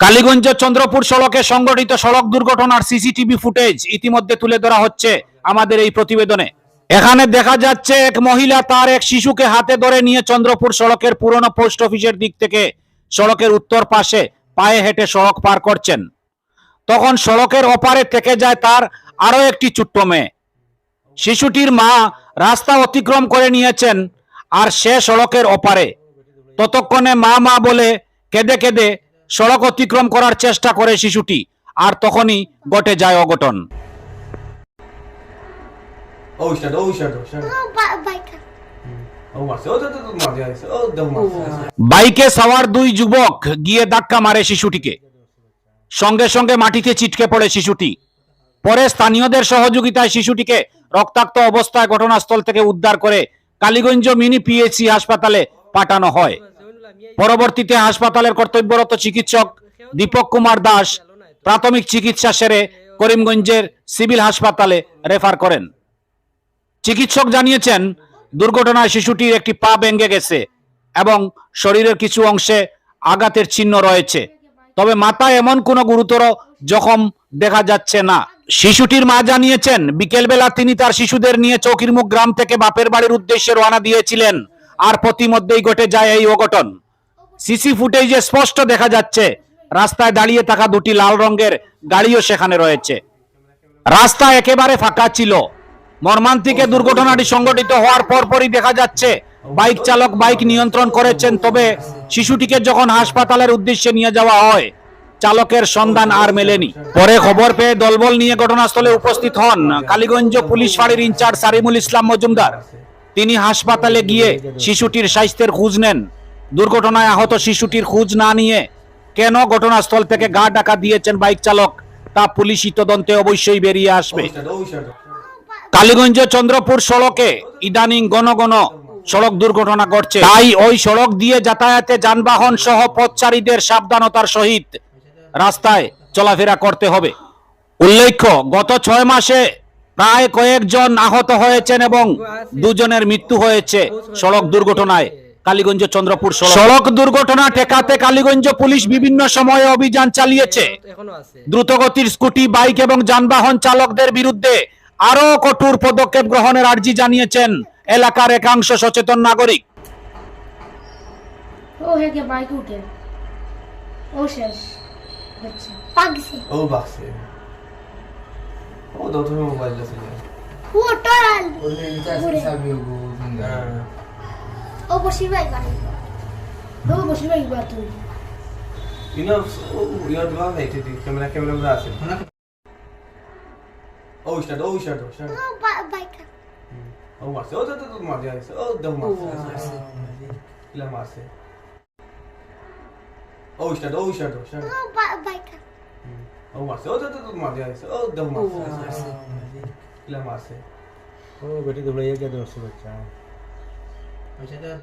কালীগঞ্জ চন্দ্রপুর সড়কে সংঘটিত সড়ক দুর্ঘটনার সিসিটিভি ফুটেজ ইতিমধ্যে তুলে ধরা হচ্ছে আমাদের এই প্রতিবেদনে। এখানে দেখা যাচ্ছে এক মহিলা তার এক শিশুকে হাতে ধরে নিয়ে চন্দ্রপুর সড়কের পুরনো পোস্ট অফিসের দিক থেকে সড়কের উত্তর পাশে পায়ে হেঁটে সড়ক পার করছেন। তখন সড়কের ওপারে থেকে যায় তার আরও একটি ছোট্ট মেয়ে। শিশুটির মা রাস্তা অতিক্রম করে নিয়েছেন আর সে সড়কের ওপারে। ততক্ষণে মা মা বলে, কেঁদে কেঁদে। সড়ক অতিক্রম করার চেষ্টা করে শিশুটি আর তখনই ঘটে যায় অঘটন. বাইকে সাওয়ার দুই যুবক গিয়ে ধাক্কা মারে শিশুটিকে। সঙ্গে সঙ্গে মাটিতে ছিটকে পড়ে শিশুটি। পরে স্থানীয়দের সহযোগিতায় শিশুটিকে রক্তাক্ত অবস্থায় ঘটনাস্থল থেকে উদ্ধার করে কালীগঞ্জ মিনি পিএইচসি হাসপাতালে পাঠানো হয়। পরবর্তীতে হাসপাতালের কর্তব্যরত চিকিৎসক দীপক কুমার দাস প্রাথমিক চিকিৎসা সেরে করিমগঞ্জের সিভিল হাসপাতালে রেফার করেন। চিকিৎসক জানিয়েছেন, দুর্ঘটনায় শিশুটির একটি পা ভেঙে গেছে এবং শরীরের কিছু অংশে আঘাতের চিহ্ন রয়েছে। তবে মাথায় এমন কোনো গুরুতর জখম দেখা যাচ্ছে না। শিশুটির মা জানিয়েছেন, বিকেলবেলা তিনি তার শিশুদের নিয়ে চৌকিরমুখ গ্রাম থেকে বাপের বাড়ির উদ্দেশ্যে রওনা দিয়েছিলেন। আর প্রতিমধ্যেই ঘটে যায় এই অঘটন। সিসি ফুটেজে স্পষ্ট দেখা যাচ্ছে, রাস্তায় দাঁড়িয়ে থাকা দুটি লাল রঙের গাড়িও সেখানে রয়েছে। রাস্তা একেবারে ফাঁকা ছিল। মর্মান্তিকে দুর্ঘটনাটি সংঘটিত হওয়ার পরপরই দেখা যাচ্ছে, বাইক চালক বাইক নিয়ন্ত্রণ করেছেন, তবে শিশুটিকে যখন হাসপাতালের উদ্দেশ্যে নিয়ে যাওয়া হয়, চালকের সন্ধান আর মেলেনি। পরে খবর পেয়ে দলবল নিয়ে ঘটনাস্থলে উপস্থিত হন কালীগঞ্জ পুলিশ ফাঁড়ির ইনচার্জ সারিমুল ইসলাম মজুমদার। তিনি হাসপাতালে গিয়ে শিশুটির স্বাস্থ্যের খোঁজ নেন। দুর্ঘটনায় আহত শিশুটির খোঁজ না নিয়ে কেন ঘটনাস্থল থেকে গা ডাকা দিয়েছেন বাইক চালক? তা পুলিশি তদন্তে অবশ্যই বেরিয়ে আসবে. কালীগঞ্জ চন্দ্রপুর সড়কে ইদানিং ঘন ঘন সড়ক দুর্ঘটনা ঘটছে। তাই ওই সড়ক দিয়ে যাতায়াতে যানবাহন সহ পথচারীদের সাবধানতার সহিত রাস্তায় চলাফেরা করতে হবে। উল্লেখ্য, গত ছয় মাসে প্রায় কয়েকজন আহত হয়েছেন এবং দুজনের মৃত্যু হয়েছে সড়ক দুর্ঘটনায়। কালীগঞ্জ চন্দ্রপুর সড়ক। দুর্ঘটনা ঠেকাতে কালীগঞ্জ পুলিশ বিভিন্ন সময়ে অভিযান চালিয়েছে। দ্রুতগতির স্কুটি বাইক এবং যানবাহন চালকদের বিরুদ্ধে আরও কঠোর পদক্ষেপ গ্রহণের আর্জি জানিয়েছেন এলাকার একাংশ সচেতন নাগরিক। ও overschrijven. Overschrijven toen. Enough, oh, you're wrong, I did it. Camera, camera, brass. Oh, shut, oh, shut, oh, shut. Oh, bike. Oh, Marse, oh, that, that, Marse, yes. Oh, the Marse. Ila Marse. Oh, shut, oh, shut, oh, shut. Oh, bike. Oh, Marse, oh, that, that, Marse, yes. Oh, the Marse. Ila Marse. Oh, बेटी तुम लोग ये क्या दोस्त बच्चा है 我觉得